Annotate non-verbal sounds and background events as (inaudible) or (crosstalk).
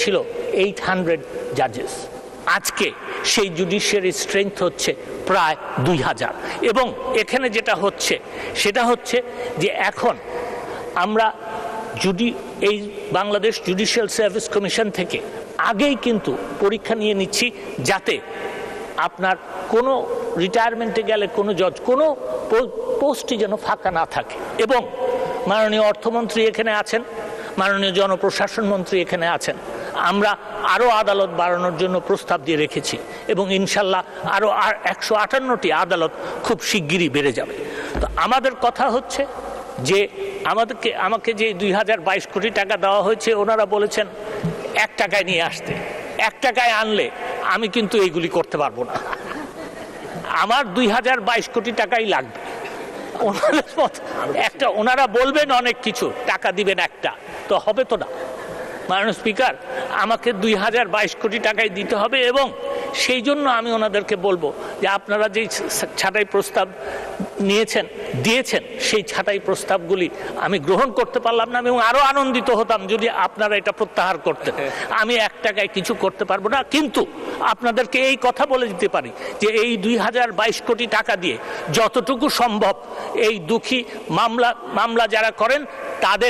ছিল eight hundred জাজেস আজকে সেই জুডিশিয়ারি স্ট্রেংথ হচ্ছে প্রায় দুই হাজার। এবং এখানে যেটা হচ্ছে, সেটা হচ্ছে যে এখন আমরা জুডি এই বাংলাদেশ জুডিশিয়াল সার্ভিস কমিশন থেকে আগেই কিন্তু পরীক্ষা নিয়ে নিচ্ছি যাতে আপনার কোনো রিটায়ারমেন্টে গেলে কোনো জজ কোনো পোস্টই যেন ফাঁকা না থাকে। এবং মাননীয় অর্থমন্ত্রী এখানে আছেন মাননীয় জনপ্রশাসন মন্ত্রী এখানে আছেন। আমরা আরও আদালত বাড়ানোর জন্য প্রস্তাব দিয়ে রেখেছি এবং ইনশাল্লাহ আরও আর একশো আটান্নটি আদালত খুব শিগগিরই বেড়ে যাবে। তো আমাদের কথা হচ্ছে যে আমাদেরকে, আমাকে যে দুই হাজার বাইশ কোটি টাকা দেওয়া হয়েছে, ওনারা বলেছেন, এক টাকায় নিয়ে আসতে। এক টাকায় আনলে আমি কিন্তু এইগুলি করতে পারব না। আমার দুই হাজার বাইশ কোটি টাকাই লাগবে। ওনাদের মত- একটা, ওনারা বলবেন অনেক কিছু, টাকা দিবেন একটা। তো হবে তো না। মাননীয় স্পিকার, আমাকে দুই হাজার বাইশ কোটি টাকায় দিতে হবে এবং সেই জন্য আমি ওনাদেরকে বলব যে আপনারা যেই ছাটাই প্রস্তাব নিয়েছেন দিয়েছেন সেই ছাটাই প্রস্তাবগুলি আমি গ্রহণ করতে পারলাম না এবং আরও আনন্দিত হতাম যদি আপনারা এটা প্রত্যাহার করতে (laughs) আমি এক টাকায় কিছু করতে পারব না কিন্তু আপনাদেরকে এই কথা বলে দিতে পারি যে এই দুই হাজার বাইশ কোটি টাকা দিয়ে যতটুকু সম্ভব এই দুঃখী মামলা মামলা যারা করেন তাদের